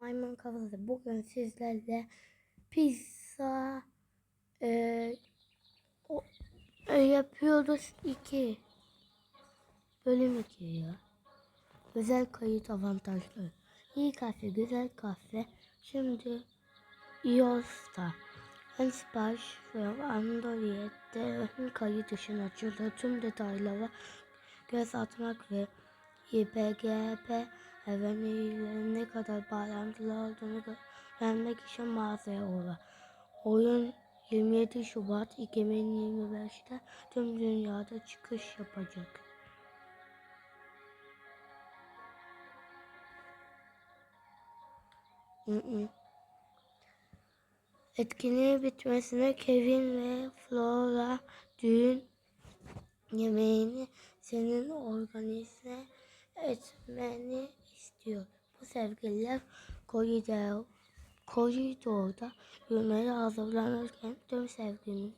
Maymun kafası. Bugün sizlerle pizza e, o, e, yapıyoruz iki bölüm iki ya. Özel kayıt avantajları. İyi kahve, güzel kahve. Şimdi iOS'ta ön sipariş ve Android'de ön kayıt için açıldı. Tüm detaylara göz atmak ve IPGP evrenleriyle ne kadar bağlantılı olduğunu öğrenmek için mağazaya uğra. Oyun 27 Şubat 2025'te tüm dünyada çıkış yapacak. Etkinliğin bitmesine Kevin ve Flora düğün yemeğini senin organize etmeni istiyor. Bu sevgililer koridor, koridorda yürümeye hazırlanırken tüm sevgini,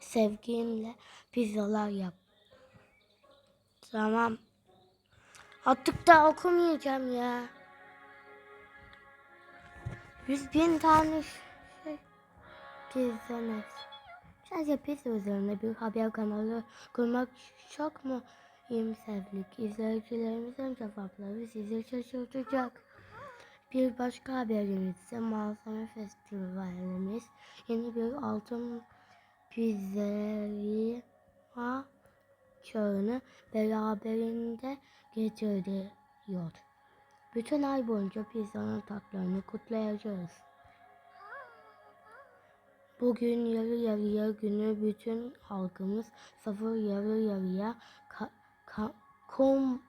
sevginle pizzalar yap. Tamam. Artık da okumayacağım ya. Yüz bin tane şey pizza neyse. Sadece pizza üzerine bir haber kanalı kurmak çok mu iyimserlik? İzleyicilerimizin cevapları sizi şaşırtacak. Bir başka haberimiz ise malzeme festivalimiz yeni bir altın pizzeria çağını beraberinde getiriyor. Bütün ay boyunca pizzanın tatlarını kutlayacağız. Bugün yarı yarıya günü bütün halkımız sıfır yarı yarıya ka, kom,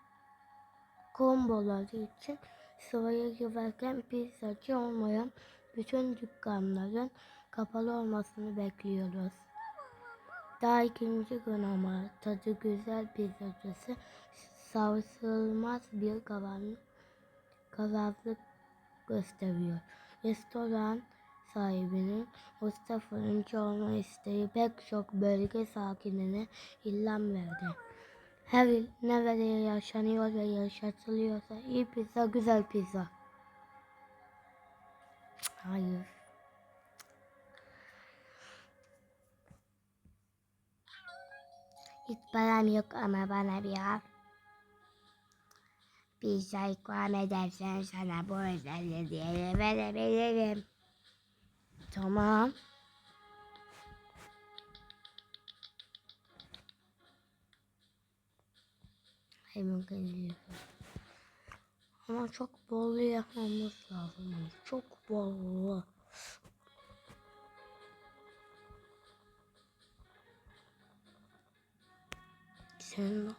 komboları için sıraya girerken pizzacı olmayan bütün dükkanların kapalı olmasını bekliyoruz. Daha ikinci gün ama tadı güzel pizzacısı sarsılmaz bir kavan, kavaklık gösteriyor. Restoran sahibinin usta fırıncı olma isteği pek çok bölge sakinine ilham verdi. Her il nerede yaşanıyor ve yaşatılıyorsa iyi pizza güzel pizza. Hayır. Hiç param yok ama bana bir. Pizza ikram edersen sana bu özel verebilirim. Tamam. Hemen geliyor. Ama çok bol yapmamız lazım. Çok bol. Sen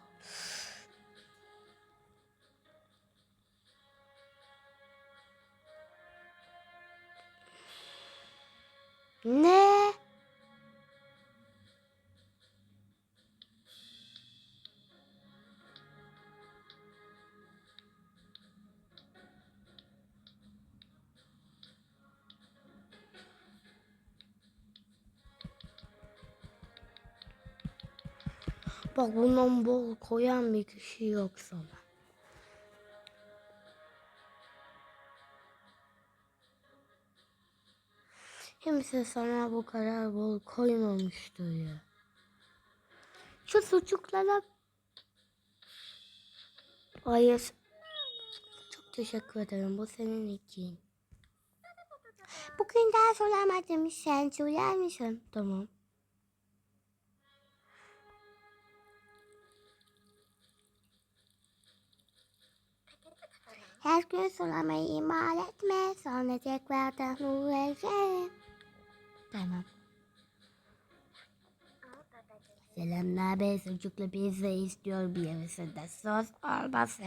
Ne? Bak bundan bol koyan bir kişi yok sana. Kimse sana bu kadar bol koymamıştı ya. Şu sucuklara... Hayır. Çok teşekkür ederim. Bu senin için. Bugün daha soramadım. Sen söyler misin? Tamam. Her gün sulamayı ihmal etme. Sonra tekrardan uğraşırım. Tamam. Selamlar ben sucuklu pizza istiyorum bir yarısında sos olmasın.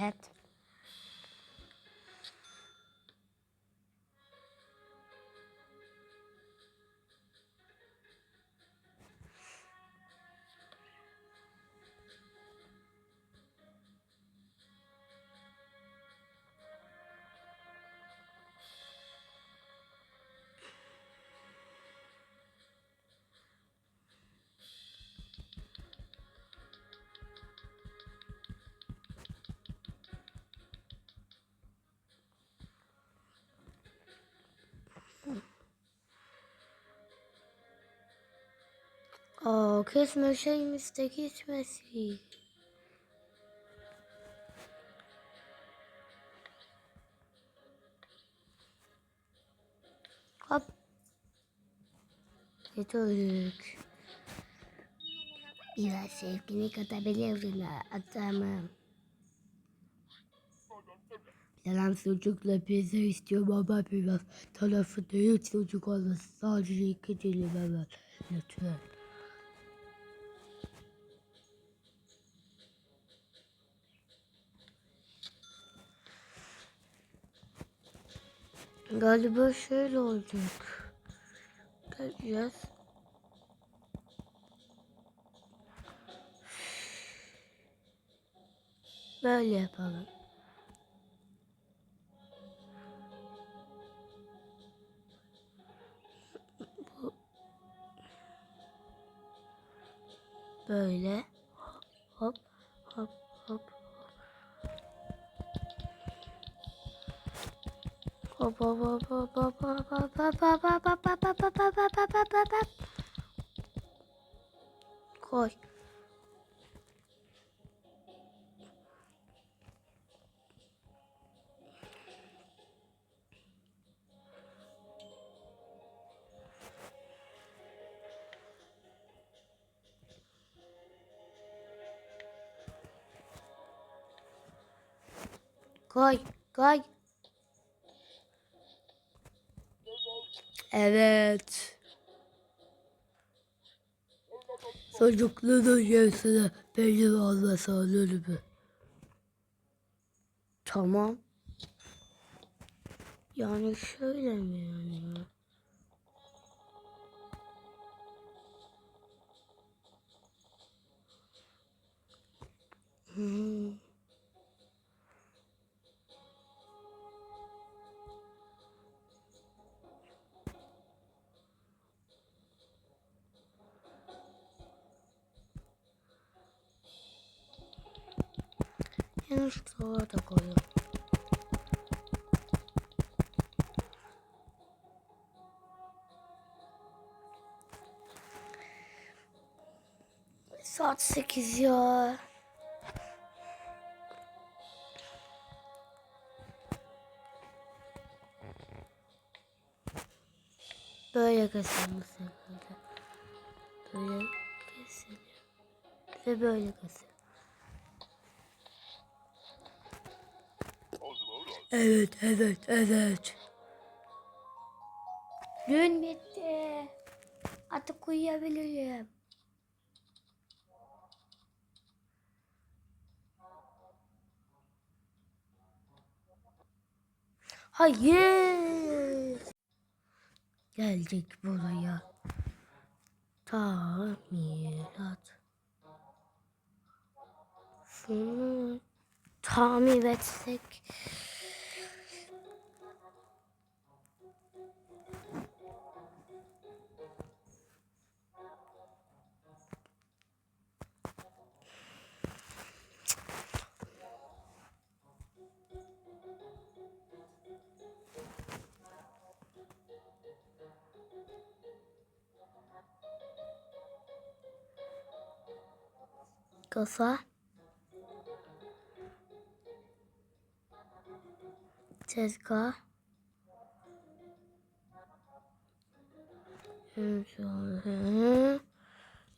Aa, kesme şeyimiz de gitmesin. Hop. Getirdik. Biraz sevgini katabilirim adamım. Selam sucukla pizza istiyorum ama biraz tarafı değil sucuk olmasın. Sadece iki dilim hemen. Lütfen. Galiba şöyle olacak. Göreceğiz. Böyle yapalım. Böyle. Hop Hop hop hop hop hop hop hop hop hop hop hop hop hop hop hop hop hop hop. Koy. Koy, koy. Evet. Çocukluğun yarısını benim olmasa olur? Tamam. Yani şöyle mi yani? Hmm. Yanlışlık sola da. Saat 8 ya. Böyle kesilmesi. Böyle kesiliyor. Ve böyle kesiliyor. Evet, evet, evet. Gün bitti. Artık uyuyabilirim. Hayır. Geldik buraya. Tamirat. Şunu tamir etsek. Kasa. Tezgah.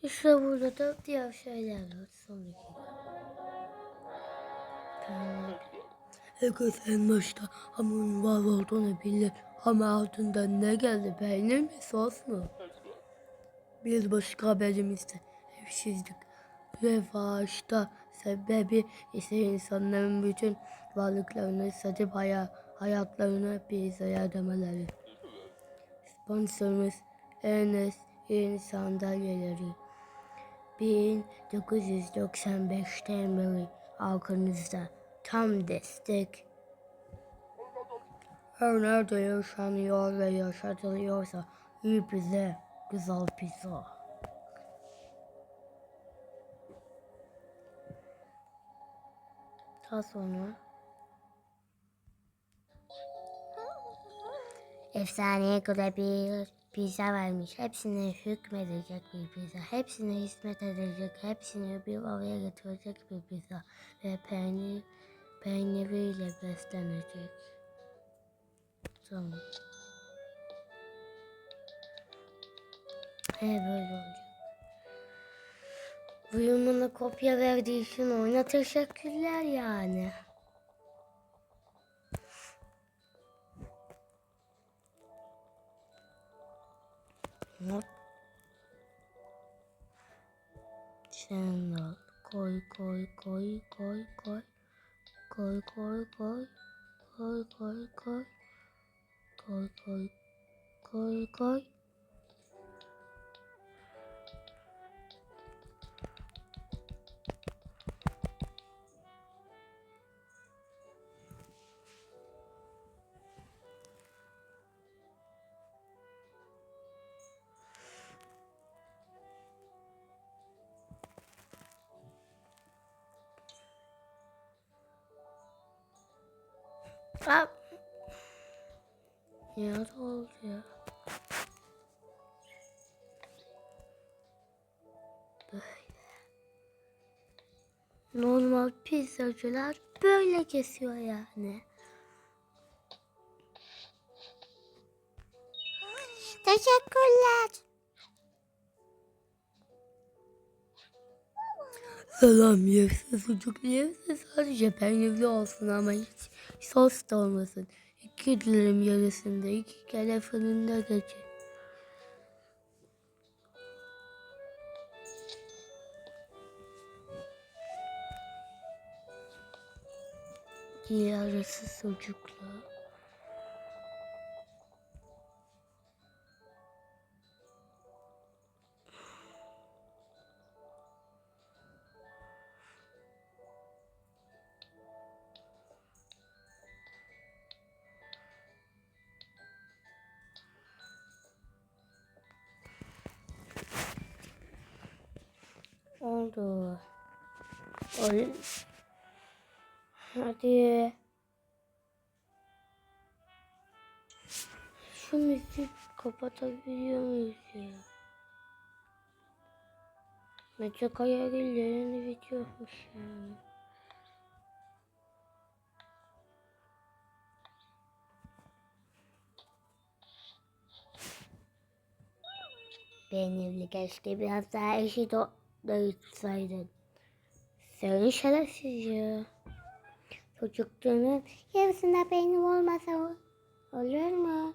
İşte burada da diğer şeyler var. Son iki. Herkes en başta hamurun var olduğunu bilir. Ama altından ne geldi? Peynir mi sos mu? Bir başka haberimiz de evsizlik. Revaçta sebebi ise insanların bütün varlıklarını satıp haya, hayatlarını pizzaya ödemeleri. Sponsorumuz Ernest Yeni Sandalyeleri. 1995'ten beri halkınızda tam destek. Her nerede yaşanıyor ve yaşatılıyorsa iyi bize güzel pizza. Daha sonra efsaneye göre bir pizza vermiş. Hepsine hükmedecek bir pizza. Hepsine hizmet edecek. Hepsini bir araya getirecek bir pizza. Ve peynir, peyniriyle beslenecek. Tamam. He böyle olacak. Duyumuna kopya verdiği için oyuna teşekkürler yani. Hop. Sen al. Koy koy koy koy koy. Koy koy koy. Koy koy koy. Koy koy koy koy. Aa. Ya ne oldu ya? Böyle. Normal pizzacılar böyle kesiyor yani. Teşekkürler. Salam yerse sucuklu yerse sadece peynirli olsun ama hiç sos da olmasın. İki dilim yarısında iki kere fırında geçir. Yarısı sucuklu. Oldu. Oyun. Hadi. Şu müziği kapatabiliyor muyuz ya? Mete Kayagil yeni videoymuş yani. Peynirli keşke biraz daha eşit o dağıtsaydın. Sen şerefsiz ya. Çocukluğunun yarısında peynir olmasa olur mu?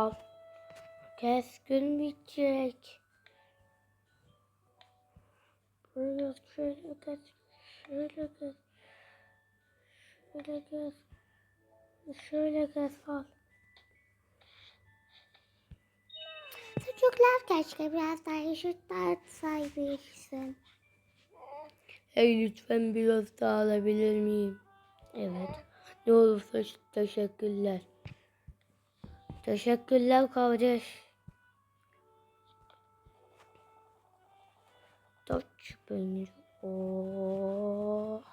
Al. Kes gün bitecek. Böyle şöyle kes. Şöyle kes. Şöyle kes. Şöyle kes al. Çocuklar keşke biraz daha eşit dağıtsaydın. Hey lütfen biraz daha alabilir miyim? Evet. Ne olursa teşekkürler. Teşekkürler kardeş. Taç peynir. Oh.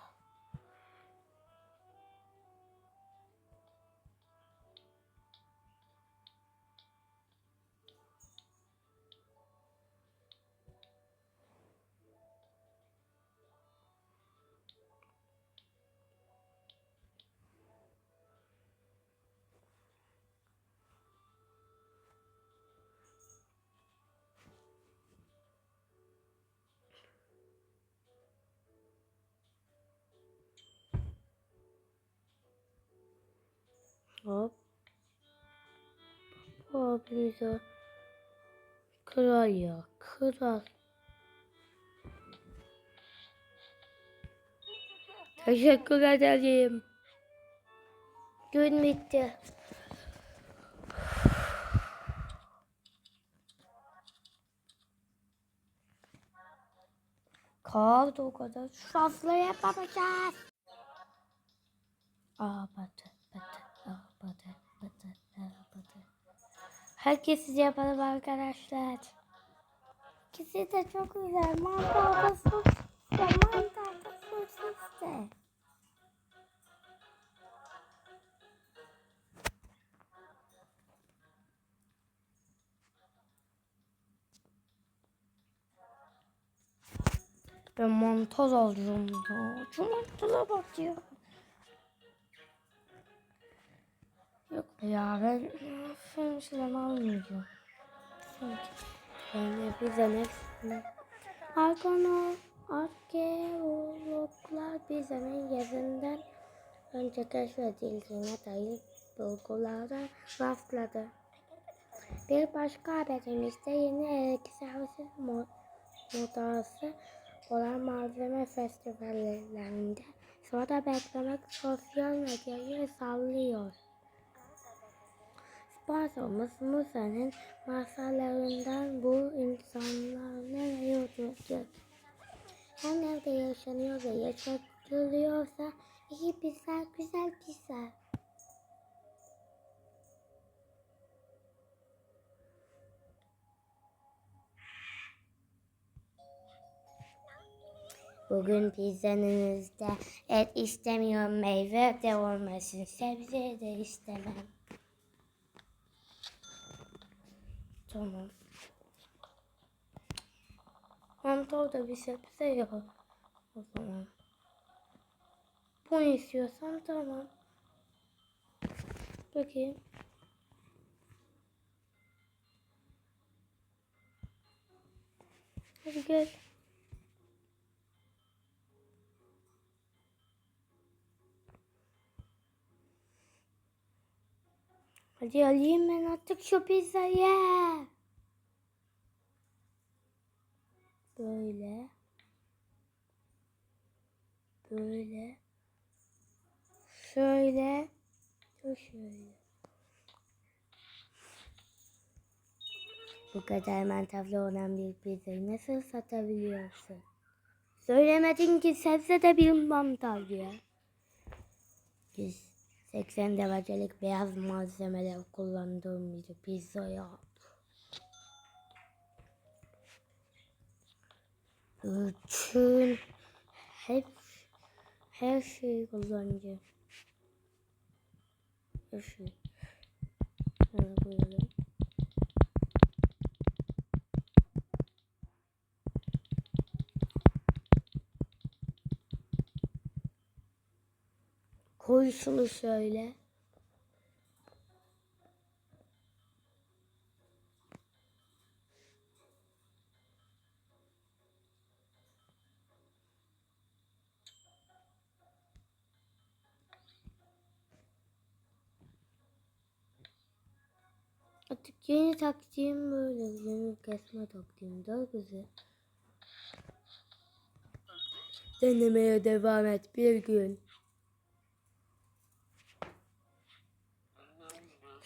Hop. Hop Liza. Kral ya. Kral. Teşekkür ederim. Gün bitti. Kaldı o kadar. Sofraya yapacağız. Aa batı batı, aa batı. Herkes yapalım arkadaşlar. İkisi de çok güzel. Mantar da sus. Mantar da sus işte. Ben montoz alacağım ya. Şu montoza bak ya. Yok ya ben film falan almayacağım. Sanki. Ben bizden hepsini. Arkana arkeologlar bizden gezinden önce keşfedildiğine dair bulgulara rastladı. Bir başka haberimizde yeni elektrisiz mo- modası olan malzeme festivallerinde sonra beklemek sosyal medyayı sallıyor. Sponsorumuz Musa'nın masallarından bu insanlar nereye oturacak? Her nerede yaşanıyor ve yaşatılıyorsa iyi pizza, güzel pizza. Bugün pizzanızda et istemiyorum, meyve de olmasın, sebze de istemem. Tamam. Mantar da bir sebze yok. O zaman. Bunu istiyorsan tamam. Peki. Hadi gel. Hadi alayım ben artık şu pizzayı. Böyle. Böyle. Şöyle. Şöyle. Bu kadar mantarlı olan bir pizzayı nasıl satabiliyorsun? Söylemedin ki sebze de bir mantar ya. 180 derecelik beyaz malzemeler kullandığım bir pizza yap. Bütün hep her şeyi kullanacağım. Her şey. Şöyle Koy şunu şöyle. Artık yeni taktiğim böyle. Yeni kesme taktiğim daha güzel. Denemeye devam et bir gün.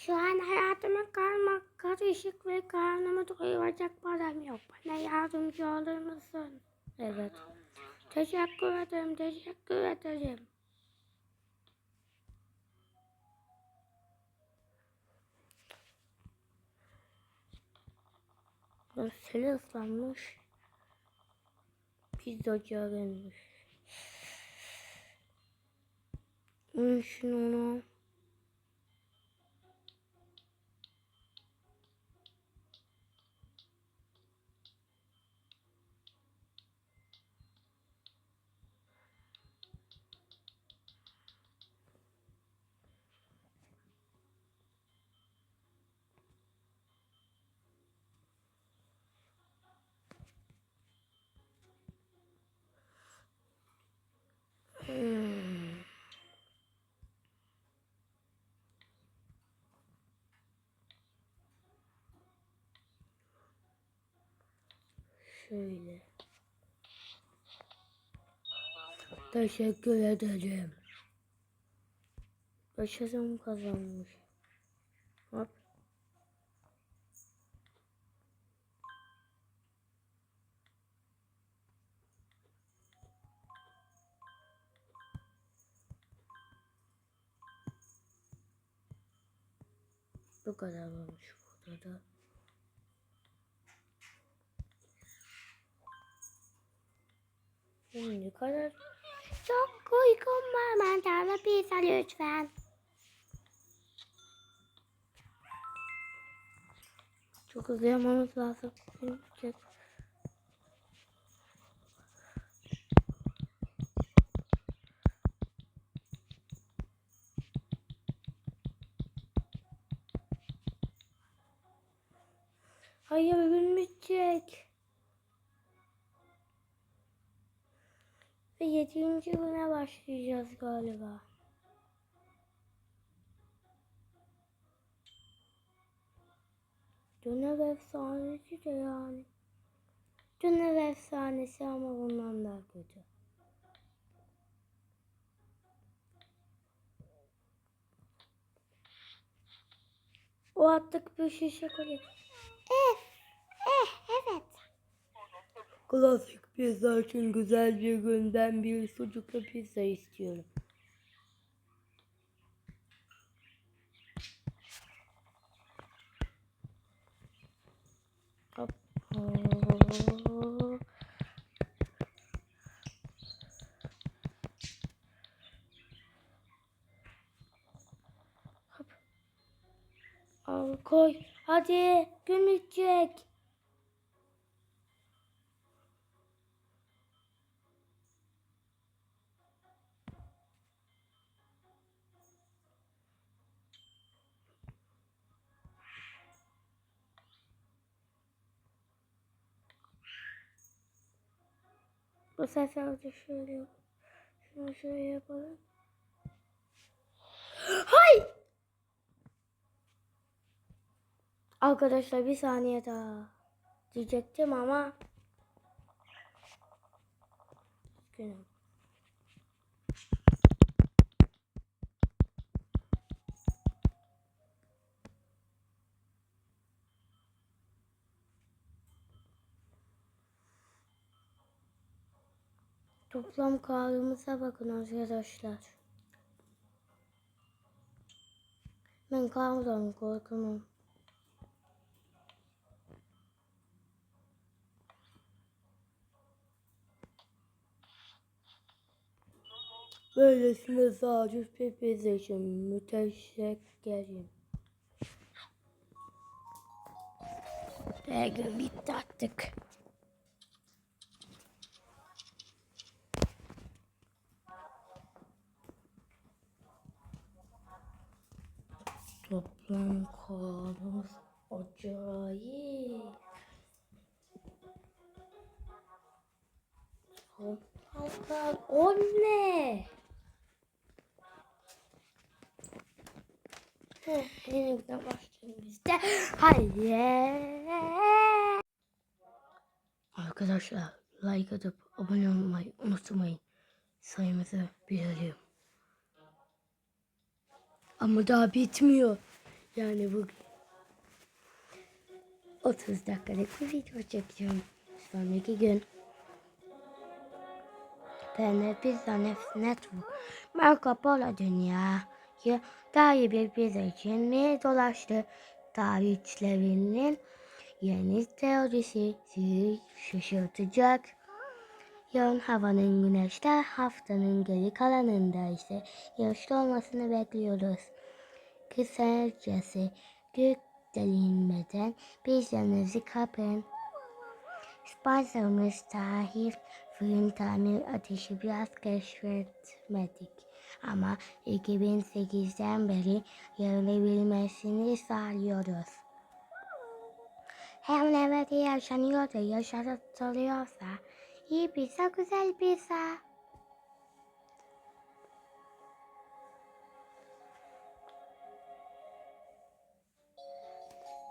Şu an hayatıma karmak karışık ve karnımı doyuracak param yok. Bana yardımcı olur musun? Evet. Teşekkür ederim, teşekkür ederim. Seni ıslanmış. Pizzacıya gelmiş. Hmm, Şunu onu. Şöyle. Teşekkür edeceğim. Başarım kazanmış. Hop. Bu kadar olmuş burada da. Şimdi kadar Çok uykum var mantarlı pizza lütfen. çok hızlı yapmamız lazım. Hayır ölmeyecek. Ve yedinci güne başlayacağız galiba. Dönev efsanesi de yani. Dönev efsanesi ama bundan daha kötü. O attık bir şişe koyuyor. Eh, eh. Klasik pizza için güzel bir günden bir sucuklu pizza istiyorum. Al koy. Hadi gün Bu sefer de şöyle. Şunu şöyle yapalım. Hay! Arkadaşlar bir saniye daha diyecektim ama Üzgünüm. Toplam kağıdımıza bakın arkadaşlar. Ben kağıdan korkamam. Böylesine sadece pizza için müteşekkirim. Ve gün bitti artık. Toplam kağıdımız acayip. Toplam kağıt o ne? Yeniden başlayalım biz de. Hayır. Arkadaşlar like atıp abone olmayı unutmayın. Sayımızı bilelim. Ama daha bitmiyor. Yani bu 30 dakikalık bir video çekeceğim. Sonraki gün. Ben Pizza Network Marco Polo dünyayı iyi bir pizza için mi dolaştı? Tarihçilerinin yeni teorisi sizi şaşırtacak. Yarın havanın güneşte haftanın geri kalanında ise yağışlı olmasını bekliyoruz. Kısacası gök delinmeden pizzanızı kapın. Sponsorumuz Tahir Fırın Tamir Ateşi biraz keşfetmedik. Ama 2008'den beri yarılabilmesini sağlıyoruz. Hem nerede yaşanıyor da yaşatılıyorsa iyi pizza güzel pizza.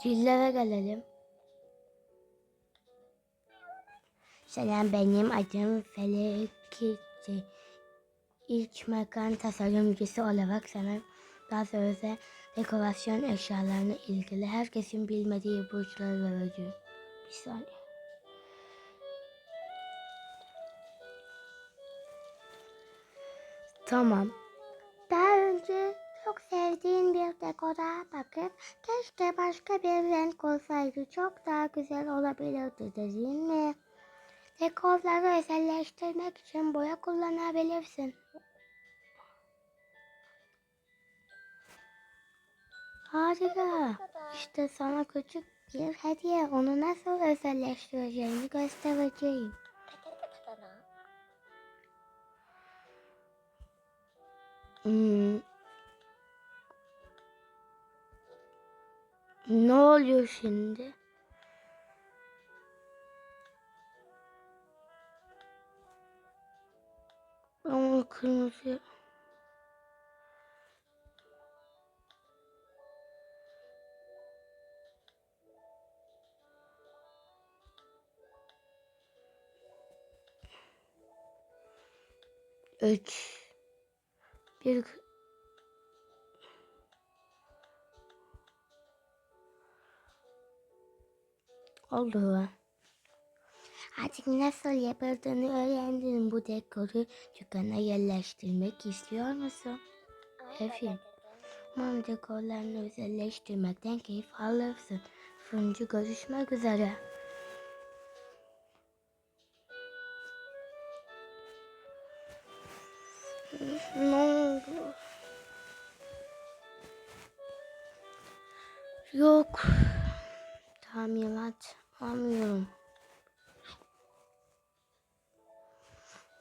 Dillere gelelim. Selam benim adım Felekiti. İlk mekan tasarımcısı olarak sana daha sonra dekorasyon eşyalarına ilgili herkesin bilmediği ipuçları vereceğim. Bir saniye. Tamam. Daha önce çok sevdiğin bir dekora bakıp keşke başka bir renk olsaydı çok daha güzel olabilirdi değil mi? Dekorları özelleştirmek için boya kullanabilirsin. Harika. İşte sana küçük bir hediye. Onu nasıl özelleştireceğini göstereceğim. Hmm. Ne oluyor şimdi? Ama kırmızı. Üç. Bir. Oldu. Artık nasıl yapıldığını öğrendin. Bu dekoru dükkana yerleştirmek istiyor musun? Efendim. Umarım dekorlarını özelleştirmekten keyif alırsın. Sonuncu görüşmek üzere. Ne Yok. Tamirat almıyorum.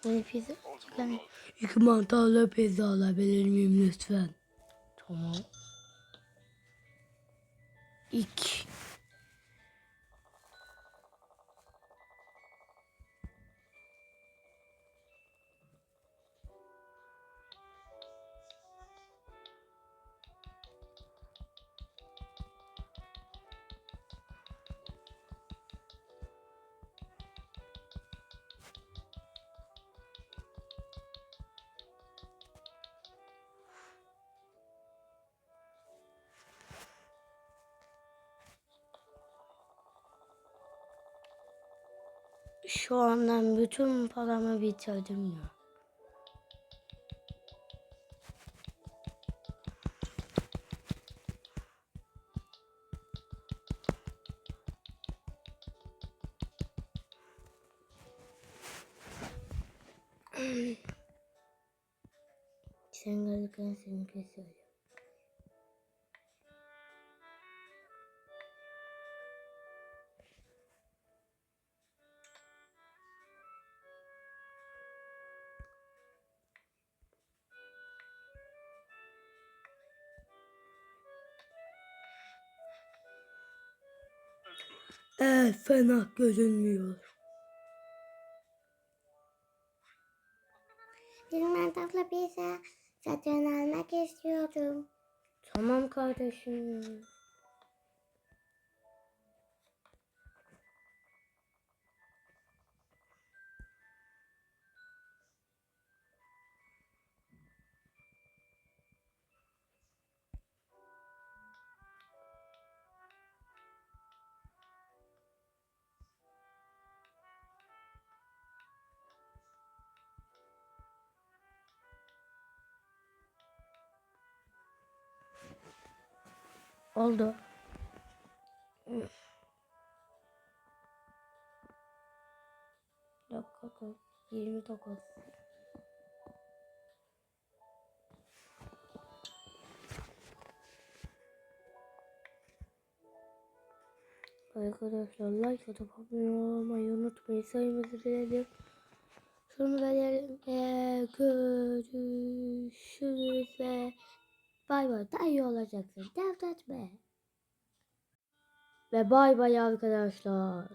Beni pizza çıkan. İki mantarlı pizza alabilir miyim lütfen? Tamam. İki. Andan bütün paramı bitirdim ya. Sen gelirken seni kesiyorum. Fena görünmüyor. Bir mantarlı pizza satın almak istiyorum. Tamam kardeşim. Oldu. Dakika kaç? 29. Arkadaşlar like atıp abone olmayı unutmayın. Sayımızı verelim. Sonra verelim ve görüşürüz ve bay bay. Daha iyi olacaksın. Dert etme. Ve bay bay arkadaşlar.